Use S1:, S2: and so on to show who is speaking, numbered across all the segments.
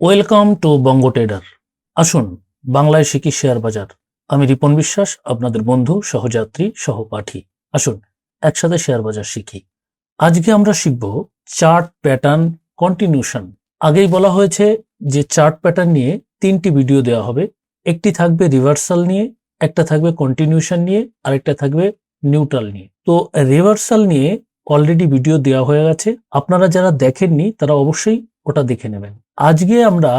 S1: Welcome to Banga tedder আসুন, বাংলায় শিখি শেয়ার বাজার। আমি রিপন বিশ্বাস, আপনাদের বন্ধু, সহযাত্রী, সহপাঠী। আসুন, একসাথে শেয়ার বাজার শিখি। আজকে আমরা শিখব চার্ট প্যাটার্ন কন্টিনিউশন। আগেই বলা হয়েছে যে চার্ট প্যাটার্ন নিয়ে তিনটি ভিডিও দেওয়া হবে। একটি থাকবে রিভার্সাল নিয়ে, একটা থাকবে কন্টিনিউশন নিয়ে, আরেকটা থাকবে নিউট্রাল নিয়ে। তো রিভার্সাল নিয়ে অলরেডি ভিডিও দেওয়া হয়ে গেছে। আপনারা যারা দেখেননি, তারা অবশ্যই ওটা দেখে নেবেন। আজকে আমরা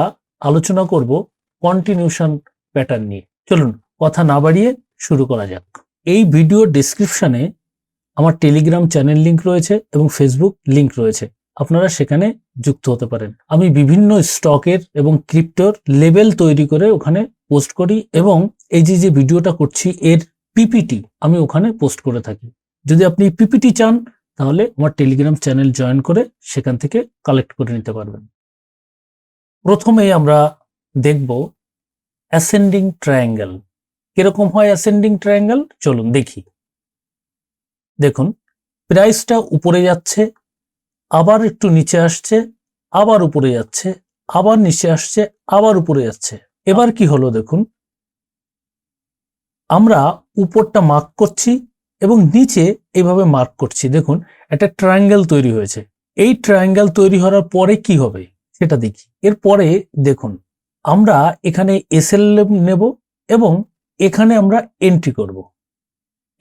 S1: আলোচনা করব কন্টিনিউশন প্যাটার্ন নিয়ে। চলুন, কথা না বাড়িয়ে শুরু করা যাক। এই ভিডিও ডিসক্রিপশনে আমার টেলিগ্রাম চ্যানেল লিংক রয়েছে এবং ফেসবুক লিংক রয়েছে। আপনারা সেখানে যুক্ত হতে পারেন। আমি বিভিন্ন স্টকের এবং ক্রিপ্টোর লেভেল তৈরি করে ওখানে পোস্ট করি এবং এই যে যে ভিডিওটা করছি, এর পিপিটি আমি ওখানে পোস্ট করে থাকি। যদি আপনি পিপিটি চান তাহলে আমার টেলিগ্রাম চ্যানেল জয়েন করে সেখান থেকে কালেক্ট করে নিতে পারবেন। প্রথমে আমরা দেখব অ্যাসেন্ডিং ট্রায়াঙ্গেল কীরকম হয় অ্যাসেন্ডিং ট্রায়াঙ্গেল চলুন দেখি। দেখুন প্রাইসটা উপরে যাচ্ছে, আবার একটু নিচে আসছে, আবার উপরে যাচ্ছে, আবার নিচে আসছে, আবার উপরে যাচ্ছে। এবার কি হলো দেখুন, আমরা উপরটা মার্ক করছি এবং নিচে এইভাবে মার্ক করছি। দেখুন, একটা ট্রায়াঙ্গেল তৈরি হয়েছে। এই ট্রায়াঙ্গেল তৈরি হওয়ার পরে কি হবে? সেটা দেখি। এরপরে দেখুন, আমরা এখানে এসএল নেব এবং এখানে আমরা এন্ট্রি করব।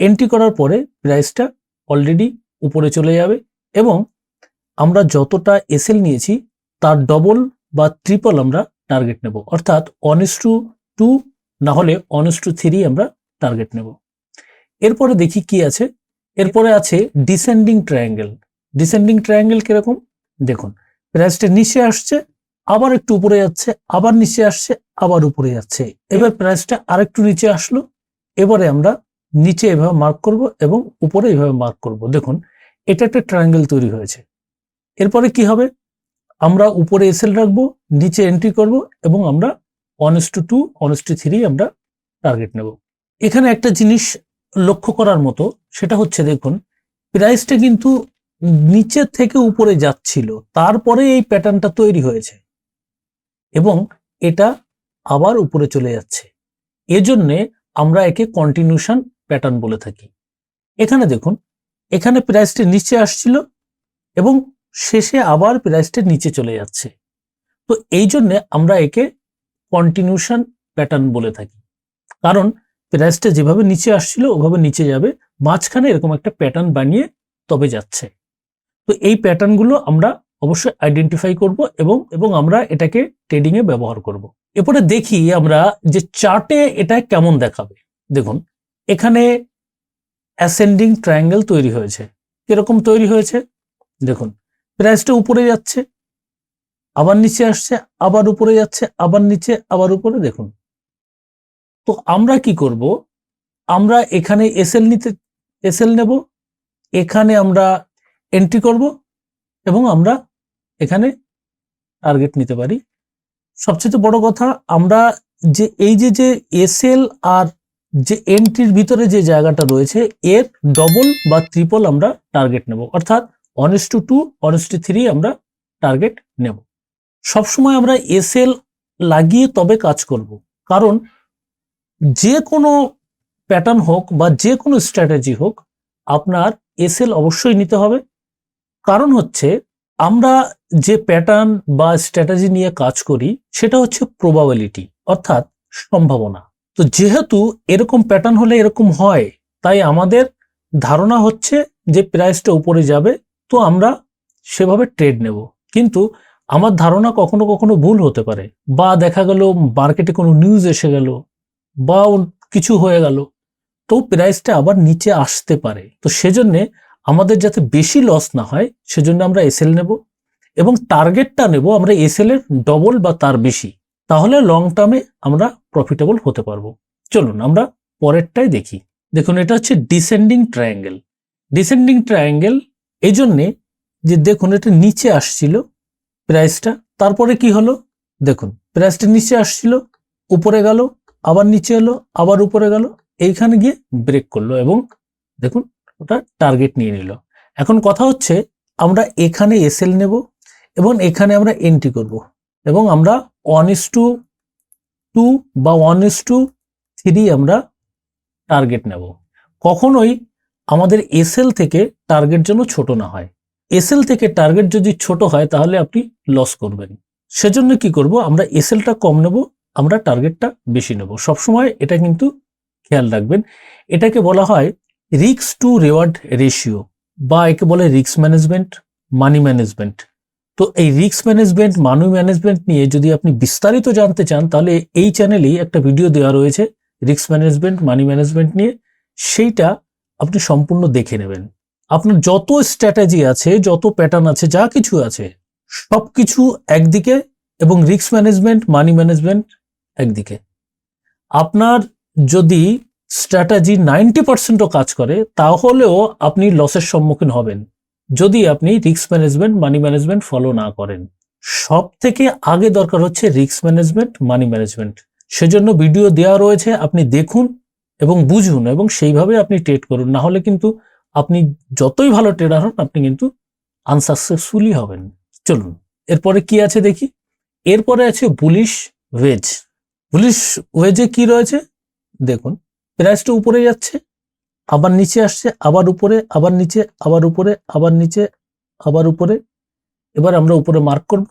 S1: এন্ট্রি করার পরে প্রাইসটা অলরেডি উপরে চলে যাবে এবং আমরা যতটা এসএল নিয়েছি, তার ডবল বা ট্রিপল আমরা টার্গেট নেব। অর্থাৎ অনেস টু টু না হলে অনেস টু থ্রি আমরা টার্গেট নেব। এরপরে দেখি কি আছে? এরপরে আছে ডিসেন্ডিং ট্রায়াঙ্গেল ডিসেন্ডিং ট্রায়াঙ্গেল কীরকম? দেখুন প্রাইসটা নিচে আসছে, আবার একটু উপরে যাচ্ছে, আবার নিচে আসছে, আবার উপরে যাচ্ছে। এবার প্রাইসটা আরেকটু নিচে আসলো, এবারে আমরা নিচে এভাবে মার্ক করব এবং উপরে এভাবে মার্ক করব। দেখুন, এটা একটা ট্রায়াঙ্গেল তৈরি হয়েছে। এরপরে কি হবে? আমরা উপরে এসএল রাখব, নিচে এন্ট্রি করব এবং আমরা one is two two one is two three আমরা টার্গেট নেব। এখানে একটা জিনিস লক্ষ্য করার মতো, সেটা হচ্ছে দেখুন, প্রাইসটা কিন্তু নিচের থেকে উপরে যাচ্ছিল, তারপরে এই প্যাটার্নটা তৈরি হয়েছে এবং এটা আবার উপরে চলে যাচ্ছে। এজন্যে আমরা একে কন্টিনিউশন প্যাটার্ন বলে থাকি। এখানে দেখুন, এখানে প্রাইসটা নিচে আসছিল এবং শেষে আবার প্রাইসটা নিচে চলে যাচ্ছে। তো এই জন্যে আমরা একে কন্টিনিউশন প্যাটার্ন বলে থাকি। কারণ প্রাইসটা যেভাবে নিচে আসছিল, ওভাবে নিচে যাবে। মাঝখানে এরকম একটা প্যাটার্ন বানিয়ে তবে যাচ্ছে। তো এই প্যাটার্নগুলো আমরা অবশ্যই আইডেন্টিফাই করব এবং এবং আমরা এটাকে ট্রেডিং এ ব্যবহার করব। এরপরে দেখি আমরা যে চার্টে এটা কেমন দেখাবে। দেখুন, এখানে অ্যাসেন্ডিং ট্রায়াঙ্গেল তৈরি হয়েছে। কীরকম তৈরি হয়েছে? দেখুন প্রাইসটা উপরে যাচ্ছে, আবার নিচে আসছে, আবার উপরে যাচ্ছে, আবার নিচে, আবার উপরে। দেখুন তো আমরা কি করব? আমরা এখানে এসএল নিতে এসএল নেব, এখানে আমরা এন্ট্রি করব এবং আমরা এখানে টার্গেট নিতে পারি। সবচেয়ে বড় কথা, আমরা যে, এই যে যে এসএল আর যে এন্ট্রির ভিতরে যে জায়গাটা রয়েছে, এর ডবল বা ট্রিপল আমরা টার্গেট নেব। অর্থাৎ one is two two one is two three আমরা টার্গেট নেব। সবসময় আমরা এসএল লাগিয়ে তবে কাজ করব। কারণ যে কোনো প্যাটার্ন হোক বা যে কোনো স্ট্র্যাটেজি হোক, আপনার এসএল অবশ্যই নিতে হবে। কারণ হচ্ছে, আমরা যে প্যাটার্ন বা স্ট্র্যাটেজি নিয়ে কাজ করি, সেটা হচ্ছে প্রবাবিলিটি অর্থাৎ সম্ভাবনা। তো যেহেতু এরকম প্যাটার্ন হলে এরকম হয়, তাই আমাদের ধারণা হচ্ছে যে প্রাইসটা উপরে যাবে, তো আমরা সেভাবে ট্রেড নেব। কিন্তু আমার ধারণা কখনো কখনো ভুল হতে পারে। বা দেখা গেল মার্কেটে কোনো নিউজ এসে গেল বা কিছু হয়ে গেল, তো প্রাইসটা আবার নিচে আসতে পারে। তো সেজন্যে আমাদের যাতে বেশি লস না হয়, সেজন্য আমরা এসএল নেব এবং টার্গেটটা নেব আমরা এসএল এর ডবল বা তার বেশি। তাহলে লং টার্মে আমরা প্রফিটেবল হতে পারব। চলুন আমরা পরেরটাই দেখি। দেখুন, এটা হচ্ছে ডিসেন্ডিং ট্রায়াঙ্গেল ডিসেন্ডিং ট্রায়াঙ্গেল এই জন্যে যে দেখুন, এটা নিচে আসছিল প্রাইসটা তারপরে কি হলো? দেখুন প্রাইসটা নিচে আসছিল, উপরে গেল আবার নিচে এলো, আবার উপরে গেল, এইখানে গিয়ে ব্রেক করল এবং দেখুন ওটা টার্গেট নিয়ে নিল। এখন কথা হচ্ছে আমরা এখানে এসএল নেব এবং এখানে আমরা এন্ট্রি করব এবং আমরা ওয়ান ইস টু টু বা ওয়ান ইস টু থ্রি আমরা টার্গেট নেব। কখনোই আমাদের এসএল থেকে টার্গেট যেন ছোট না হয়। এসএল থেকে টার্গেট যদি ছোট হয় তাহলে আপনি লস করবেন। সেজন্য কি করব? আমরা এসএলটা কম নেব আমরা টার্গেটটা বেশি নেব। সবসময় এটা কিন্তু খেয়াল রাখবেন, এটাকে বলা হয় রিক্স টু রেওয়ার্ড রেশিও বা একে বলে রিক্স ম্যানেজমেন্ট মানি ম্যানেজমেন্ট তো এই রিক্স ম্যানেজমেন্ট মানি ম্যানেজমেন্ট নিয়ে যদি আপনি বিস্তারিত জানতে চান, তাহলে এই চ্যানেলেই একটা ভিডিও দেওয়া রয়েছে রিক্স ম্যানেজমেন্ট মানি ম্যানেজমেন্ট নিয়ে। সেইটা আপনি সম্পূর্ণ দেখে নেবেন। আপনার যত স্ট্র্যাটেজি আছে, যত প্যাটার্ন আছে, যা কিছু আছে সব কিছু একদিকে এবং রিস্ক ম্যানেজমেন্ট মানি ম্যানেজমেন্ট একদিকে। আপনার যদি স্ট্র্যাটেজি নাইনটি পার্সেন্টও কাজ করে, তাহলেও আপনি লসের সম্মুখীন হবেন। যদি আপনি risk management money management follow না করেন। সব থেকে আগে দরকার হচ্ছে রিস্ক ম্যানেজমেন্ট মানি ম্যানেজমেন্ট সেজন্য ভিডিও দেওয়া রয়েছে, আপনি দেখুন এবং বুঝুন এবং সেইভাবে আপনি ট্রেড করুন। না হলে কিন্তু আপনি যতই ভালো ট্রেডার হন, আপনি কিন্তু আনসাকসেসফুলি হবেন। চলুন, এরপরে কি আছে দেখি? এরপরে আছে বুলিশ ওয়েজ বুলিশ ওয়েজে কি রয়েছে? দেখুন প্রাইসটা উপরে যাচ্ছে, আবার নিচে আসছে, আবার উপরে, আবার নিচে, আবার উপরে, আবার নিচে, আবার উপরে। এবার আমরা উপরে মার্ক করব,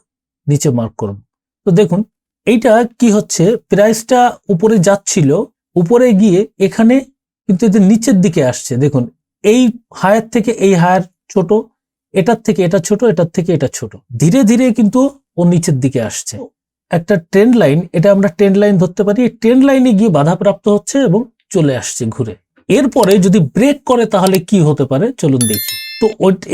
S1: নিচে মার্ক করব। তো দেখুন, এইটা কি হচ্ছে? প্রাইসটা উপরে যাচ্ছিল, উপরে গিয়ে এখানে কিন্তু এদের নিচের দিকে আসছে। দেখুন, এই হায়ার থেকে এই হায়ার ছোট, এটার থেকে এটা ছোট, এটার থেকে এটা ছোট। ধীরে ধীরে কিন্তু ও নিচের দিকে আসছে। একটা ট্রেন্ড লাইন এটা আমরা ট্রেন্ড লাইন ধরতে পারি, এই ট্রেন্ড লাইনে গিয়ে বাধাপ্রাপ্ত হচ্ছে এবং চলে আসছে ঘুরে। এরপরে যদি ব্রেক করে তাহলে কি হতে পারে? চলুন দেখি। তো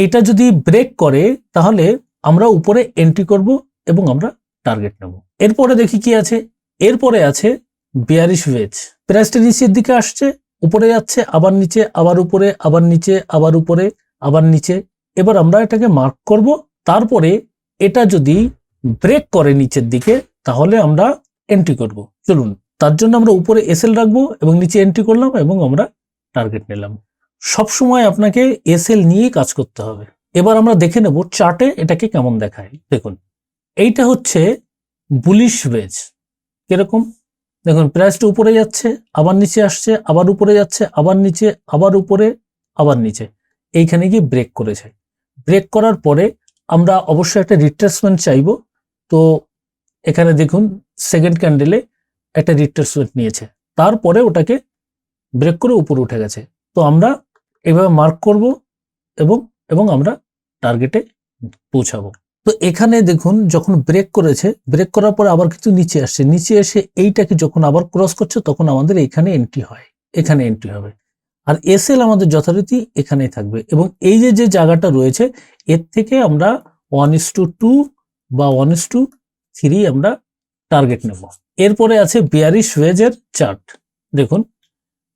S1: এটা যদি ব্রেক করে, তাহলে আমরা উপরে এন্ট্রি করব এবং আমরা টার্গেট নেব। এরপরে দেখি কি আছে? এরপরে আছে বিয়ারিশ ওয়েজ প্রাইসটা নিচের দিকে আসছে, উপরে যাচ্ছে, আবার নিচে, আবার উপরে, আবার নিচে, আবার উপরে, আবার নিচে। এবার আমরা এটাকে মার্ক করব। তারপরে এটা যদি ব্রেক করে নিচের দিকে, তাহলে আমরা এন্ট্রি করব। চলুন, তার জন্য আমরা উপরে এসএল রাখব এবং নিচে এন্ট্রি করলাম এবং আমরা টার্গেট নিলাম। সব সময় আপনাকে এসএল নিয়েই কাজ করতে হবে। এবার আমরা দেখে নেব চার্টে এটাকে কেমন দেখায়। দেখুন, এইটা হচ্ছে বুলিশ ওয়েজ কীরকম? দেখুন প্রাইসটা উপরে যাচ্ছে, আবার নিচে আসছে, আবার উপরে যাচ্ছে, আবার নিচে, আবার উপরে, আবার নিচে। এইখানে গিয়ে ব্রেক করেছে। ব্রেক করার পরে আমরা অবশ্যই একটা রিট্রেসমেন্ট চাইব। তো এখানে দেখুন সেকেন্ড ক্যান্ডেলে একটা রিট্রেসমেন্ট নিয়েছে। তারপরে ওটাকে ব্রেক করে উপরে উঠে গেছে। তো আমরা এভাবে মার্ক করব এবং এবং আমরা টার্গেটে পৌঁছাবো। তো এখানে দেখুন, যখন ব্রেক করেছে ব্রেক করার পরে আবার কিন্তু নিচে আসছে। নিচে এসে এইটাকে যখন আবার ক্রস করছে, তখন আমাদের এখানে এন্ট্রি হয়। এখানে এন্ট্রি হবে। আর এসএল আমাদের যথারীতি এখানেই থাকবে। এবং এই যে যে জায়গাটা রয়েছে, এর থেকে আমরা ওয়ান ইস টু টু বা ওয়ান ইস টু থ্রি আমরা টার্গেট নেব। এরপরে আছে বিয়ারিশ ওয়েজের চার্ট দেখুন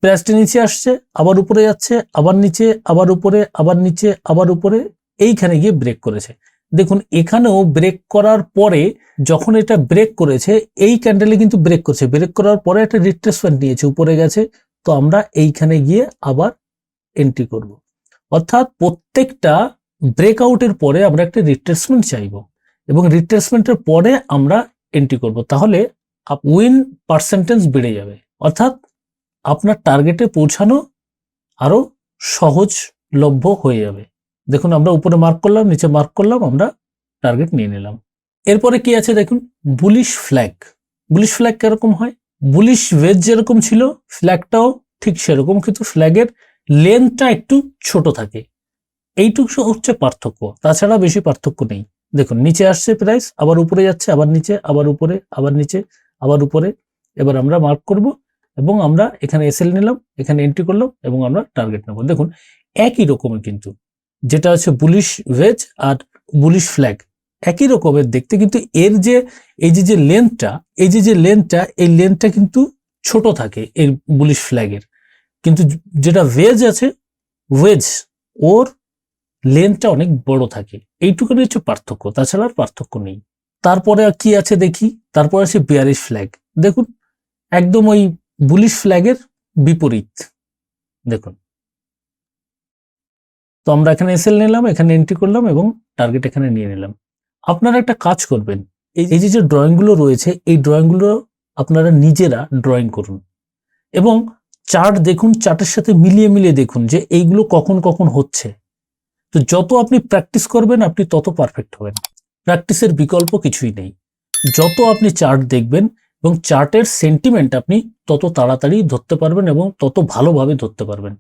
S1: প্রাইসটা নিচে আসছে, আবার উপরে যাচ্ছে, আবার নিচে, আবার উপরে, আবার নিচে, আবার উপরে, এইখানে গিয়ে ব্রেক করেছে। দেখুন, এখানেও ব্রেক করার পরে যখন এটা ব্রেক করেছে, এই ক্যান্ডেলে কিন্তু ব্রেক করছে। ব্রেক করার পরে একটা রিট্রেসমেন্ট নিয়েছে, উপরে গেছে, তো আমরা এইখানে গিয়ে আবার এন্ট্রি করব। অর্থাৎ প্রত্যেকটা ব্রেকআউটের পরে আমরা একটা রিট্রেসমেন্ট চাইব। এবং রিট্রেসমেন্টের পরে আমরা এন্ট্রি করব। তাহলে উইন পার্সেন্টেজ বেড়ে যাবে। অর্থাৎ আপনার টার্গেটে পৌঁছানো আরও সহজলভ্য হয়ে যাবে। দেখুন, আমরা উপরে মার্ক করলাম, নিচে মার্ক করলাম, আমরা টার্গেট নিয়ে নিলাম। এরপরে কি আছে দেখুন? বুলিশ ফ্ল্যাগ বুলিশ ফ্ল্যাগ কীরকম হয়? বুলিশ ওয়েজ যেরকম ছিল ফ্ল্যাগটাও ঠিক সেরকম, কিন্তু ফ্ল্যাগের লেন্থটা একটু ছোট থাকে। এইটুকু হচ্ছে পার্থক্য। তাছাড়া বেশি পার্থক্য নেই। দেখুন, নিচে আসছে প্রাইস আবার উপরে যাচ্ছে, আবার নিচে, আবার উপরে, আবার নিচে, আবার উপরে। এবার আমরা মার্ক করব এবং আমরা এখানে এসএল নিলাম, এখানে এন্ট্রি করলাম এবং আমরা টার্গেট নেব। দেখুন, একই রকমের কিন্তু। যেটা হচ্ছে বুলিশ ওয়েজ আর বুলিশ ফ্ল্যাগ একই রকমের দেখতে, কিন্তু এর যে, এই যে যে লেন্থটা এই যে যে লেন্থটা এই লেন্থটা কিন্তু ছোট থাকে এর বুলিশ ফ্ল্যাগের কিন্তু যেটা ওয়েজ আছে ওয়েজ ওর লেন্থটা অনেক বড় থাকে। এইটুকুনি হচ্ছে পার্থক্য, তাছাড়া আর পার্থক্য নেই। তারপরে কি আছে দেখি? তারপরে আছে বিয়ারিশ ফ্ল্যাগ দেখুন, একদম ওই বুলিশ ফ্ল্যাগের বিপরীত। দেখুন। তো আমরা এখানে এসএল নিলাম, এখানে এন্ট্রি করলাম এবং টার্গেট এখানে নিয়ে নিলাম। আপনারা একটা কাজ করবেন, এই এই যে যে ড্রয়িংগুলো রয়েছে, এই ড্রয়িংগুলো আপনারা নিজেরা ড্রয়িং করুন। এবং চার্ট দেখুন চার্টের সাথে মিলিয়ে মিলিয়ে দেখুন যে এইগুলো কখন কখন হচ্ছে। তো যত আপনি প্র্যাকটিস করবেন, আপনি তত পারফেক্ট হবেন। প্র্যাকটিসের বিকল্প কিছুই নেই। যত আপনি চার্ট দেখবেন এবং চার্টের সেন্টিমেন্ট আপনি তত তাড়াতাড়ি ধরতে পারবেন এবং তত ভালোভাবে ধরতে পারবেন।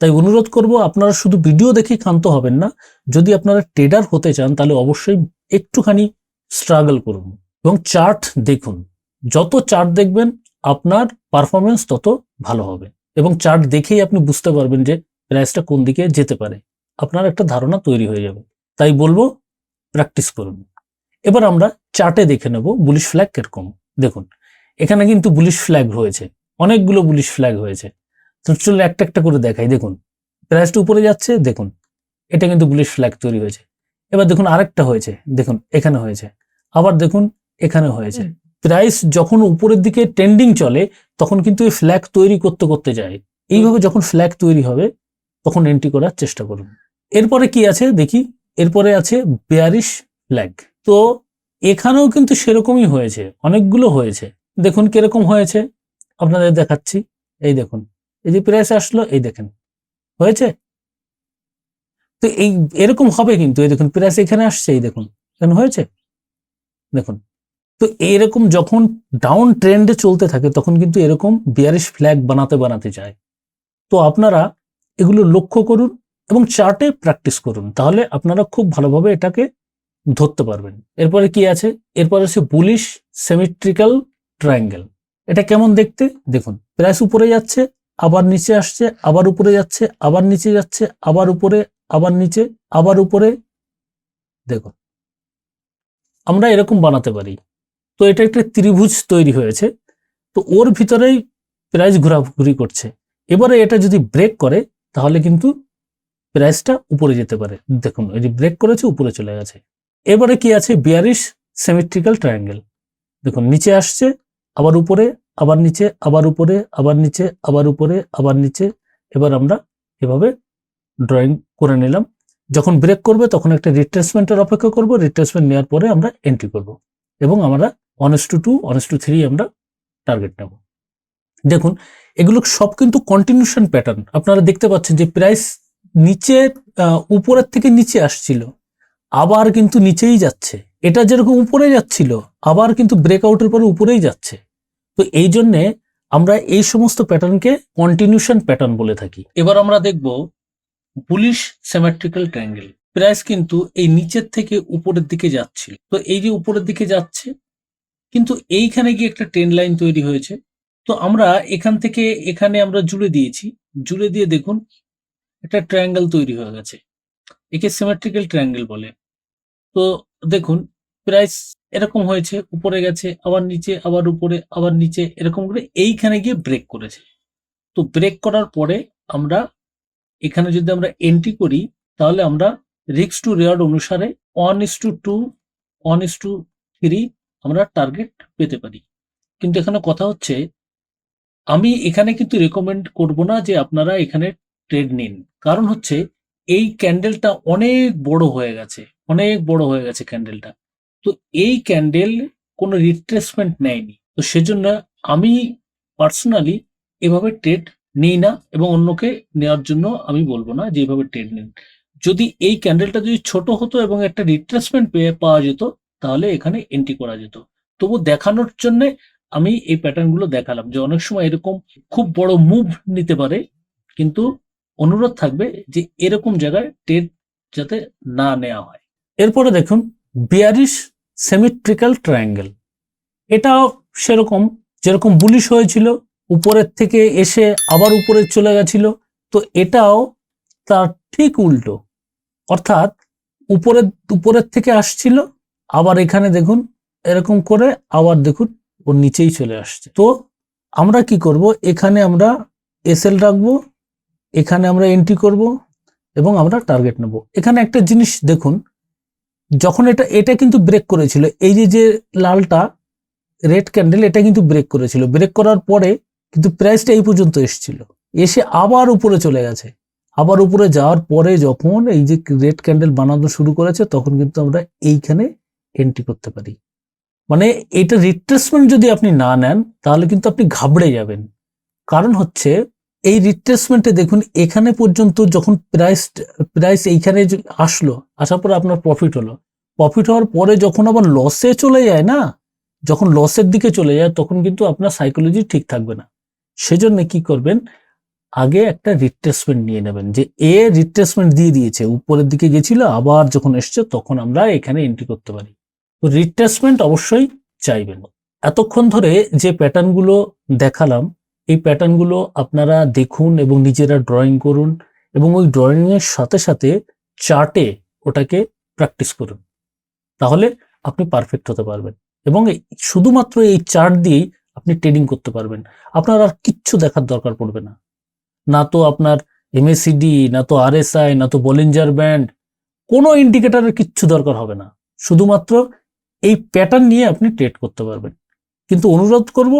S1: তাই অনুরোধ করব, আপনারা শুধু ভিডিও দেখে ক্ষান্ত হবেন না। যদি আপনারা ট্রেডার হতে চান, তাহলে অবশ্যই একটুখানি স্ট্রাগল করুন এবং চার্ট দেখুন। যত চার্ট দেখবেন, আপনার পারফরমেন্স তত ভালো হবে এবং চার্ট দেখেই আপনি বুঝতে পারবেন যে প্রাইসটা কোন দিকে যেতে পারে। আপনার একটা ধারণা তৈরি হয়ে যাবে। তাই বলব প্র্যাকটিস করুন। এবার আমরা চার্টে দেখে নেব বুলিশ ফ্ল্যাগ কীরকম। দেখুন এখানে কিন্তু বুলিশ ফ্ল্যাগ হয়েছে। অনেকগুলো বুলিশ ফ্ল্যাগ হয়েছে। তো চলে একটা একটা করে দেখাই। দেখুন প্রাইসটা উপরে যাচ্ছে দেখুন এটা কিন্তু বুলিশ ফ্ল্যাগ তৈরি হয়েছে। এবার দেখুন আরেকটা হয়েছে। দেখুন এখানে হয়েছে। আবার দেখুন এখানে হয়েছে। প্রাইস যখন উপরের দিকে ট্রেন্ডিং চলে তখন কিন্তু এই ফ্ল্যাগ তৈরি করতে করতে যায়। এইভাবে যখন ফ্ল্যাগ তৈরি হবে তখন এন্ট্রি করার চেষ্টা করুন। এরপরে কি আছে দেখি? এরপরে আছে বেয়ারিশ ফ্ল্যাগ তো এখানেও কিন্তু সেরকমই হয়েছে, অনেকগুলো হয়েছে। দেখুন কীরকম হয়েছে, আপনাদের দেখাচ্ছি। এই দেখুন, এই যে প্রাইস আসলো, এই দেখেন, হয়েছে? তো এই, এরকম হবে কিন্তু, এই দেখুন প্রাইস এখানে আসছে, এই দেখুন এখানে হয়েছে? দেখুন, তো এরকম যখন ডাউন ট্রেন্ডে চলতে থাকে, তখন কিন্তু এরকম বিয়ারিশ ফ্ল্যাগ বানাতে বানাতে যায়। তো আপনারা এগুলো লক্ষ্য করুন এবং চার্টে প্র্যাকটিস করুন, তাহলে আপনারা খুব ভালোভাবে এটাকে ধরতে পারবেন। এরপরে কি আছে? এরপরে আছে বুলিশ সেমিট্রিক্যাল ট্রায়াঙ্গেল এটা কেমন দেখতে? দেখুন প্রাইস উপরে যাচ্ছে, আবার নিচে আসছে, আবার উপরে যাচ্ছে, আবার নিচে যাচ্ছে, আবার উপরে, আবার নিচে, আবার উপরে। দেখুন, আমরা এরকম বানাতে পারি। তো এটা একটা ত্রিভুজ তৈরি হয়েছে, তো ওর ভিতরেই প্রাইস ঘোরাঘুরি করছে। এবারে এটা যদি ব্রেক করে, তাহলে কিন্তু প্রাইসটা উপরে যেতে পারে। দেখুন, এই যে ব্রেক করেছে, উপরে চলে গেছে। এবারে কি আছে? বিয়ারিশ সেমিট্রিক্যাল ট্রায়াঙ্গেল দেখুন, নিচে আসছে, আবার উপরে, আবার নিচে, আবার উপরে, আবার নিচে, আবার উপরে, আবার নিচে। এবার আমরা এভাবে ড্রয়িং করে নিলাম। যখন ব্রেক করবে, তখন একটা রিট্রেসমেন্টের অপেক্ষা করব। রিট্রেসমেন্ট নেওয়ার পরে আমরা এন্ট্রি করব। এবং আমরা one is two two one is two three আমরা টার্গেট নেব। দেখুন, এগুলো সব কিন্তু কন্টিনিউশন প্যাটার্ন আপনারা দেখতে পাচ্ছেন যে প্রাইস নিচে উপরের থেকে নিচে আসছিল। আবার কিন্তু নিচেই যাচ্ছে। এটা যেরকম উপরে যাচ্ছিল, আবার কিন্তু ব্রেকআউটের পরে উপরেই যাচ্ছে। তো এই জন্যে আমরা এই সমস্ত প্যাটার্নকে কন্টিনিউশন প্যাটার্ন বলে থাকি। এবার আমরা দেখব বুলিশ সেমেট্রিক্যাল ট্রায়াঙ্গেল প্রাইস কিন্তু এই নিচের থেকে উপরের দিকে যাচ্ছিল তো এই যে উপরের দিকে যাচ্ছে, কিন্তু এইখানে গিয়ে একটা ট্রেন লাইন তৈরি হয়েছে। তো আমরা এখান থেকে এখানে আমরা জুড়ে দিয়েছি। জুড়ে দিয়ে দেখুন একটা ট্রায়াঙ্গেল তৈরি হয়ে গেছে। একে সিমেট্রিক্যাল ট্রায়াঙ্গেল বলে। তো দেখুন প্রাইস এরকম হয়েছে, উপরে গেছে, আবার নিচে, আবার উপরে, আবার নিচে, এরকম করে এইখানে গিয়ে ব্রেক করেছে। তো ব্রেক করার পরে আমরা এখানে যদি আমরা এন্ট্রি করি, তাহলে আমরা রিক্স টু রেয়ার্ড অনুসারে one is two two one is two three আমরা টার্গেট পেতে পারি। কিন্তু এখানে কথা হচ্ছে, আমি এখানে কিন্তু রেকমেন্ড করব না যে আপনারা এখানে ট্রেড নিন। কারণ হচ্ছে, এই ক্যান্ডেলটা অনেক বড় হয়ে গেছে, অনেক বড় হয়ে গেছে ক্যান্ডেলটা তো এই ক্যান্ডেল কোনো রিট্রেসমেন্ট নেয়নি। তো সেজন্য আমি পার্সোনালি এভাবে ট্রেড নিই না এবং অন্যকে নেওয়ার জন্য আমি বলব না যে এভাবে ট্রেড নিন। যদি এই ক্যান্ডেলটা যদি ছোট হতো এবং একটা রিট্রেসমেন্ট পেয়ে পাওয়া যেত, তাহলে এখানে এন্ট্রি করা যেত। তবু দেখানোর জন্য আমি এই প্যাটার্নগুলো দেখালাম যে অনেক সময় এরকম খুব বড় মুভ নিতে পারে, কিন্তু অনুরোধ থাকবে যে এরকম জায়গায় ট্রেড যাতে না নেওয়া হয়। এরপরে দেখুন বিয়ারিশ সেমিট্রিক্যাল ট্রায়াঙ্গেল এটাও সেরকম, যেরকম বুলিশ হয়েছিল, উপরের থেকে এসে আবার উপরে চলে গেছিল, তো এটাও তার ঠিক উল্টো। অর্থাৎ উপরের উপরের থেকে আসছিল, আবার এখানে দেখুন, এরকম করে আবার দেখুন ওর নিচেই চলে আসছে। তো আমরা কি করব? এখানে আমরা এসএল রাখব এখানে আমরা এন্ট্রি করব এবং আমরা টার্গেট নেব। এখানে একটা জিনিস দেখুন, যখন এটা এটা কিন্তু ব্রেক করেছিল, এই যে যে লালটা রেড ক্যান্ডেল এটা কিন্তু ব্রেক করেছিল। ব্রেক করার পরে কিন্তু প্রাইসটা এই পর্যন্ত এসেছিল। এসে আবার উপরে চলে গেছে। আবার উপরে যাওয়ার পরে যখন এই যে রেড ক্যান্ডেল বানানো শুরু করেছে, তখন কিন্তু আমরা এইখানে এন্ট্রি করতে পারি। মানে এটা রিট্রেসমেন্ট যদি আপনি না নেন, তাহলে কিন্তু আপনি ঘাবড়ে যাবেন। কারণ হচ্ছে এই রিট্রেসমেন্টে দেখুন, এখানে পর্যন্ত যখন প্রাইস প্রাইস এইখানে আসলো, আসার পরে আপনার প্রফিট হলো। প্রফিট হওয়ার পরে যখন আবার লসে চলে যায় না, যখন লসের দিকে চলে যায়, তখন কিন্তু আপনার সাইকোলজি ঠিক থাকবে না। সেজন্য কি করবেন, আগে একটা রিট্রেসমেন্ট নিয়ে নেবেন যে এ রিট্রেসমেন্ট দিয়ে দিয়েছে, উপরের দিকে গেছিল, আবার যখন এসছে তখন আমরা এখানে এন্ট্রি করতে পারি। তো রিট্রেসমেন্ট অবশ্যই চাইবেন। এতক্ষণ ধরে যে প্যাটার্নগুলো দেখালাম এই প্যাটার্নগুলো আপনারা দেখুন এবং নিজেরা ড্রয়িং করুন এবং ওই ড্রয়িং এর সাথে সাথে চার্টে ওটাকে প্র্যাকটিস করুন। তাহলে আপনি পারফেক্ট হতে পারবেন এবং শুধুমাত্র এই চার্ট দিয়েই আপনি ট্রেডিং করতে পারবেন। আপনার আর কিচ্ছু দেখার দরকার পড়বে না। না তো আপনার এমএসিডি না তো আরএসআই না তো বলিঞ্জার ব্যান্ড কোনো ইন্ডিকেটরের কিচ্ছু দরকার হবে না। শুধুমাত্র এই প্যাটার্ন নিয়ে আপনি ট্রেড করতে পারবেন। কিন্তু অনুরোধ করব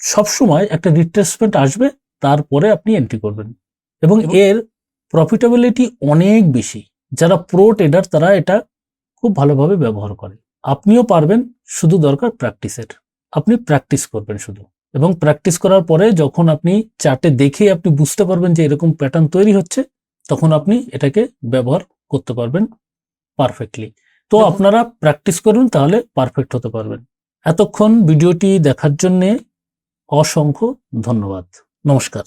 S1: সবসময় একটা রিট্রেসমেন্ট আসবে তারপরে আপনি এন্ট্রি করবেন। এবং এর প্রফিটেবিলিটি অনেক বেশি। যারা প্রো ট্রেডার তারা এটা খুব ভালোভাবে ব্যবহার করে। আপনিও পারবেন শুধু দরকার প্র্যাকটিসের আপনি প্র্যাকটিস করবেন শুধু। এবং প্র্যাকটিস করার পরে যখন আপনি চার্টে দেখে আপনি বুঝতে পারবেন যে এরকম প্যাটার্ন তৈরি হচ্ছে তখন আপনি এটাকে ব্যবহার করতে পারবেন পারফেক্টলি তো আপনারা প্র্যাকটিস করুন তাহলে পারফেক্ট হতে পারবেন। এতক্ষণ ভিডিওটি দেখার জন্যে অসংখ্য ধন্যবাদ। নমস্কার।